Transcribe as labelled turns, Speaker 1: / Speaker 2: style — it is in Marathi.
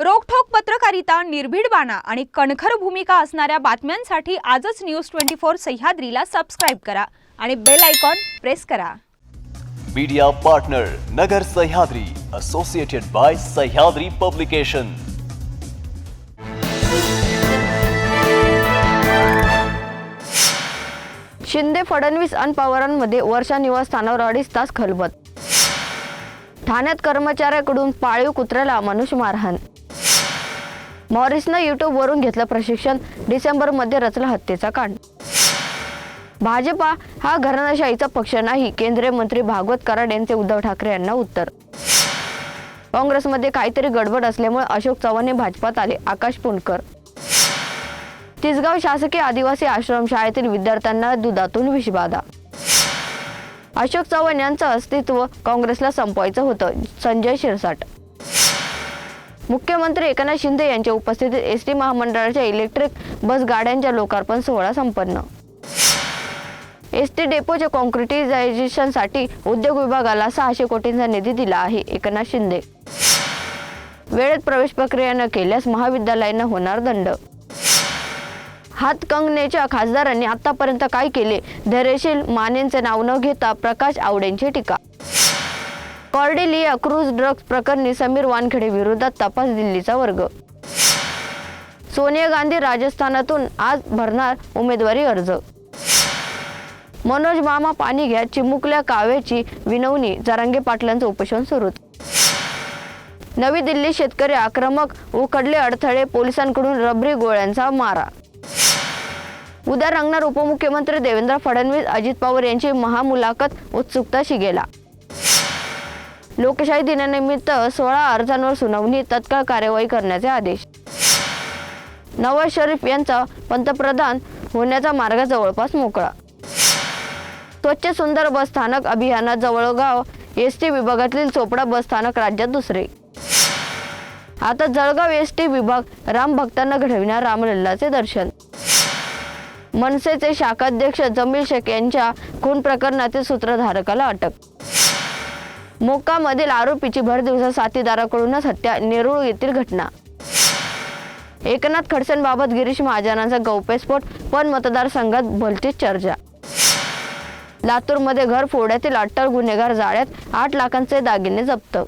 Speaker 1: रोखठोक पत्रकारिता निर्भीड बाणा आणि कणखर भूमिका असणाऱ्या बातम्यांसाठी आजच न्यूज ट्वेंटी फोर सह्याद्रीला सबस्क्राईब करा आणि बेल आयकॉन प्रेस करा.
Speaker 2: Media partner Nagar Sahyadri associated by Sahyadri publication
Speaker 3: Shinde Fadnavis आणि पवारांमध्ये वर्षा निवासस्थानावर अडीच तास खलबत. ठाण्यात कर्मचाऱ्याकडून पाळीव कुत्र्याला मनुष्य मारहाण मॉरिसनं यूट्यूबवरून घेतलं प्रशिक्षण. डिसेंबरमध्ये रचला हत्येचा कांड. भाजपा हा घराणाशाहीचा पक्ष नाही केंद्रीय मंत्री भागवत कराड यांचे उद्धव ठाकरे यांना उत्तर. काँग्रेसमध्ये काहीतरी गडबड असल्यामुळे अशोक चव्हाण हे भाजपात आले आकाश पुणकर तिसगाव शासकीय आदिवासी आश्रमशाळेतील विद्यार्थ्यांना दुधातून विषबाधा. अशोक चव्हाण यांचं अस्तित्व काँग्रेसला संपवायचं होतं संजय शिरसाट. मुख्यमंत्री एकनाथ शिंदे यांच्या उपस्थितीत एस टी महामंडळाच्या इलेक्ट्रिक बस गाड्यांच्या लोकार्पण सोहळा संपन्न. एस टी डेपोच्या कॉन्क्रिटिझायझेशनसाठी उद्योग विभागाला सहाशे कोटींचा निधी दिला आहे एकनाथ शिंदे. वेळेत प्रवेश प्रक्रिया न केल्यास महाविद्यालयांना होणार दंड. हातकंगनेच्या खासदारांनी आतापर्यंत काय केले? धैर्यशील मानेंचे नाव न घेता प्रकाश आवडेंची टीका. कॉर्डेलिया क्रूज ड्रग्ज प्रकरणी समीर वानखेडे विरोधात तपास दिल्लीचा वर्ग. सोनिया गांधी राजस्थानातून आज भरणार उमेदवारी अर्ज. मनोज मामा पाणी घ्या चिमुकल्या काव्याची विनवणी जरांगे पाटलांचं उपोषण सुरू नवी दिल्ली शेतकरी आक्रमक उकडले अडथळे पोलिसांकडून रबरी गोळ्यांचा मारा. उद्या रंगणार उपमुख्यमंत्री देवेंद्र फडणवीस अजित पवार यांची महामुलाखत उत्सुकता शिगेला. लोकशाही दिनानिमित्त सोळा अर्जांवर सुनावणी तत्काळ कार्यवाही करण्याचे आदेश. नवाज शरीफ यांचा पंतप्रधान होण्याचा मार्ग जवळपास मोकळा. स्वच्छ सुंदर बस स्थानक अभियानात जवळगाव एस टी विभागातील चोपडा बस स्थानक राज्यात दुसरे. आता जळगाव एस टी विभाग राम भक्तांना घडविणार रामलल्लाचे दर्शन. मनसेचे शाखाध्यक्ष जमील शेख यांच्या खून प्रकरणातील सूत्रधारकाला अटक. मोक्कामधील आरोपीची भरदिवसा साथीदाराकडूनच हत्या नेरूळ येथील घटना. एकनाथ खडसेंबाबत गिरीश महाजनांचा गौप्यस्फोट पण मतदारसंघात भलतीच चर्चा. लातूरमध्ये घर फोड्यातील अट्टल गुन्हेगार जाळ्यात आठ लाखांचे दागिने जप्त